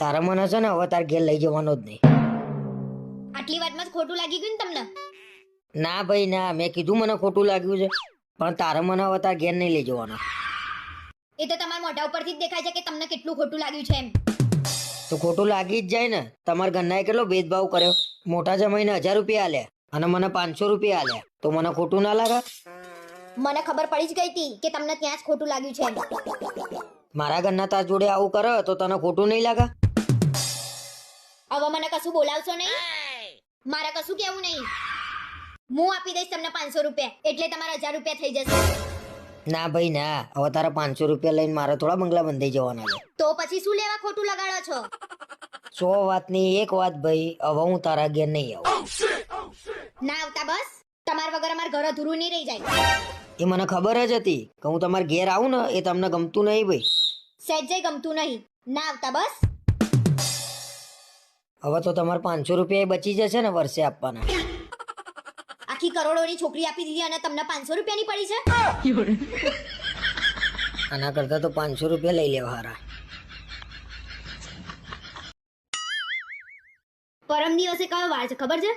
તારા મને છે ને હવે તાર ઘેર લઈ જવાનો જ નહીં. આટલી વાતમાં જ ખોટું લાગી ગયું ને તમને? ના ભાઈ ના મેં કીધું મને ખોટું લાગ્યું છે પણ તારા મને હવે તાર ઘેર નહીં લઈ જવાનો. એ તો તમારા મોઢા ઉપરથી જ દેખાય છે કે તમને કેટલું ખોટું લાગ્યું છે એમ. તો ખોટું લાગી જ જાય ને તમારા ઘરનાએ કેટલો ભેદભાવ કર્યો? મોટા જમાઈને હજાર રૂપિયા આલ્યા અને મને પાંચસો રૂપિયા આલ્યા. તો મને ખોટું ના લાગે? મને ખબર પડી જ ગઈ હતી કે તમને ત્યાં જ ખોટું લાગ્યું છે મારા ઘરના તાર જોડે આવું કરે તો તને ખોટું નહીં લાગે? હવે મને કશું બોલાવશો નહીં? મારે કશું કેવું નહીં. હું આપી દઈશ તમને પાંચસો રૂપિયા. એટલે તમારા હજાર રૂપિયા થઈ જશે. ના ભાઈ ના. હવે તારા પાંચસો રૂપિયા લઈને મારે થોડા બંગલા બંધાઈ જવાના છે. તો પછી શું લેવા ખોટું લગાડો છો? સો વાતની એક વાત ભાઈ હવે હું તારા ઘેર નહીં આવું. ના આવતા બસ? તમાર વગર અમારા ઘર અધૂરું નહીં રહી જાય. એ મને ખબર જ હતી કે હું તમારા ઘેર આવું ને એ તમને ગમતું નહીં ભાઈ. સહેજે ગમતું નહીં. ના આવતા બસ? હવે તો તમારે પાંચસો રૂપિયા બચી જશે ને વર્ષે આપવાના. આખી કરોડોની છોકરી આપી દીધી અને તમને પાંચસો રૂપિયાની પડી છે? આના કરતા તો પાંચસો રૂપિયા લઈ લેવા હારા. પરમ દિવસે કયો વાર છે ખબર છે?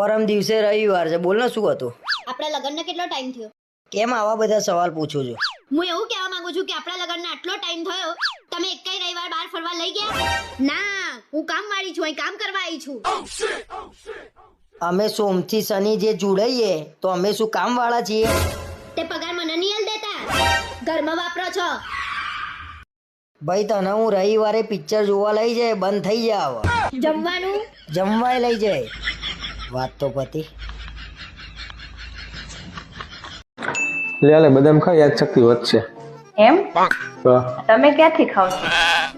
પરમ દિવસે રવિવાર છે. બોલ ને શું હતું? આપણા લગ્નને કેટલો ટાઈમ થયો? કેમ આવા બધા સવાલ પૂછો છો? હું એવું કહેવા માંગુ છું કે આપણા લગ્નને આટલો ટાઈમ થયો તમે એકેય રવિવાર બહાર ફરવા લઈ ગયા? ના. હું કામ વાળી છું અહીં કામ કરવા આવી છું. અમે સોમથી શનિ જે જોડાઈએ તો અમે શું કામ વાળા છીએ? તે પગાર મને નહીં દેતા. ઘરમાં વાપરો છો. ભાઈ તને હું રવિવારે પિક્ચર જોવા લઈ જાય બંધ થઈ જાવ જમવાનું? જમવાય લઈ જાય. વાત તો પતિ. લે લે બદામ ખાઈ યાદ શક્તિ વધશે. એમ? તો તમે ક્યાંથી ખાવ છો?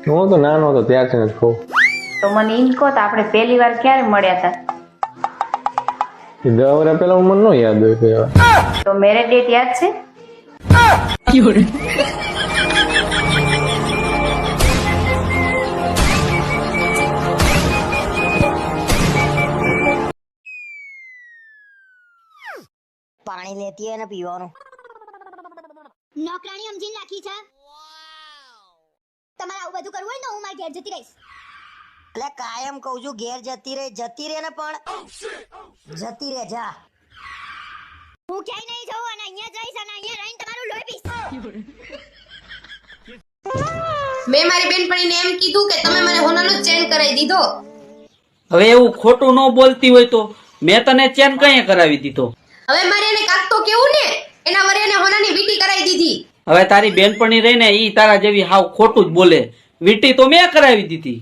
હું તો નાનો હતો ત્યારથી નથી ખાઉં. તો મને એમ કહો તો આપણે પહેલી વાર ક્યારે મળ્યા હતા દસ વર્ષ પહેલા મને ન યાદ હોય તો મેરેજ ડેટ યાદ છે? પાણી લેતી હોય ને પીવાનું. નોકરાણી સમજીને રાખી છે? તમારે આવું બધું કરવું હોય ને હું મારી ઘેર જતી રહીશ. એટલે કાયમ કહું છું ઘેર જતી રહે જતી રહે ને પણ જતી રહે જા. હું ક્યાંય નહીં જઉં અને અહીંયા જઈશ અને અહીંયા રહીને તમારું લોહી પીશ. મેં મારી બેનપણીને એમ કીધું કે તમે મને હોનાનો ચેન કરાવી દીધો. હવે એવું ખોટું ન બોલતી હોય તો મેં તને ચેન કઈ કરાવી દીધો? હવે મારે એને કાક તો કેવું ને? એના વરે એને હોનાની વીટી કરાવી દીધી. હવે તારી બેનપણી રહીને ઈ તારા જેવી હાવ ખોટું જ બોલે. વીટી તો મેં કરાવી દીધી.